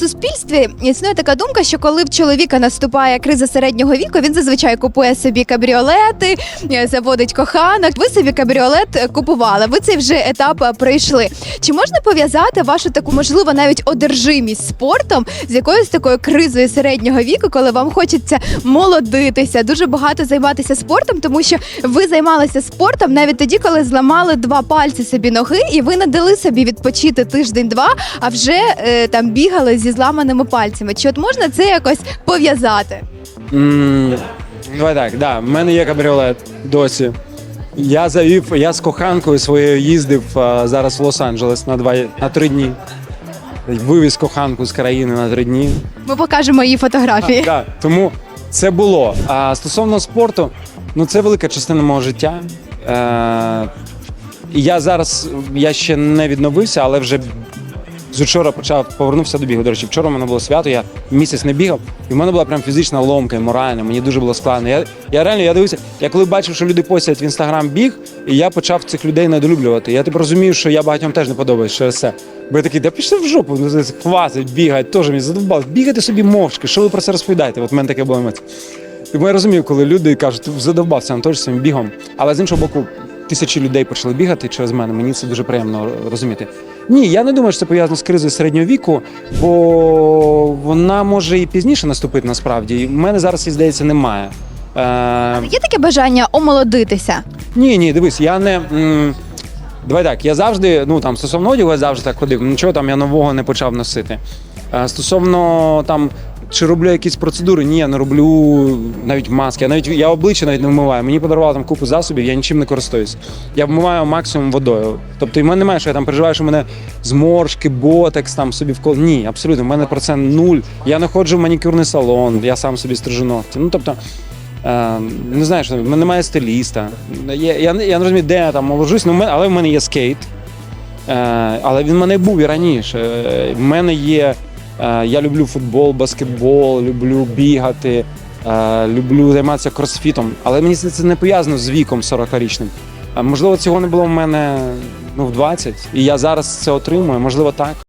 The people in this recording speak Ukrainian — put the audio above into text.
Суспільстві існує така думка, що коли в чоловіка наступає криза середнього віку, він зазвичай купує собі кабріолети, е, заводить коханок. Ви собі кабріолет е, купували. Ви цей вже етап е, пройшли. Чи можна пов'язати вашу таку можливо навіть одержимість спортом з якоюсь такою кризою середнього віку, коли вам хочеться молодитися, дуже багато займатися спортом, тому що ви займалися спортом навіть тоді, коли зламали два пальці собі ноги, і ви не дали собі відпочити тиждень-два, а вже е, там бігали зі зламаними пальцями. Чи от можна це якось пов'язати? М, Давай так, да, в мене є кабріолет досі. Я завів, я з коханкою своєю їздив а, зараз в Лос-Анджелес на два на три дні. Вивіз коханку з країни на три дні. Ми покажемо її фотографії. Да, тому це було. А стосовно спорту, ну це велика частина мого життя. Е, і я зараз я ще не відновився, але вже з вчора почав повернувся до бігу. До речі, вчора в мене було свято, я місяць не бігав, і в мене була прям фізична ломка, і моральна, мені дуже було складно. Я, я реально я дивився, я коли бачив, що люди постять в інстаграм біг, і я почав цих людей недолюблювати. Я тепер розумію, що я багатьом теж не подобаюсь через це. Бо я такий, да пішли в жопу, ну хватить, бігать, теж мені задовбав. Бігайте собі мовчки, що ви про це розповідаєте? От в мене таке було емоція. Тому я розумію, коли люди кажуть, «Ти задовбався Анатолій своїм бігом. Але з іншого боку, тисячі людей почали бігати через мене. Мені це дуже приємно розуміти. Ні, я не думаю, що це пов'язано з кризою середнього віку, бо вона може і пізніше наступити насправді. І в мене зараз, їй здається, немає. Е, Є таке бажання омолодитися? ні, ні, дивись, я не. М- давай так, я завжди, ну там стосовно одягу, я завжди так ходив. Нічого там я нового не почав носити. Е, стосовно там. Чи роблю якісь процедури? Ні, я не роблю навіть маски. Я навіть я обличчя навіть не вмиваю. Мені подарували там купу засобів, я нічим не користуюсь. Я вмиваю максимум водою. Тобто, і в мене немає, що я там переживаю, що в мене зморшки, ботекс там собі вкол. Ні, абсолютно. в мене про це нуль. Я не ходжу в манікюрний салон, я сам собі стрижу ногті. Ну тобто. Е, не знаю, що в мене немає стиліста. Я, я, я не розумію, де я там ложусь, ну, але в мене є скейт. Е, але він в мене був і раніше. Е, В мене є. Е, я люблю футбол, баскетбол, люблю бігати, е, люблю займатися кросфітом. Але мені це не пов'язано з віком 40-річним. Е, можливо, цього не було в мене ну, в 20, і я зараз це отримую, можливо, так.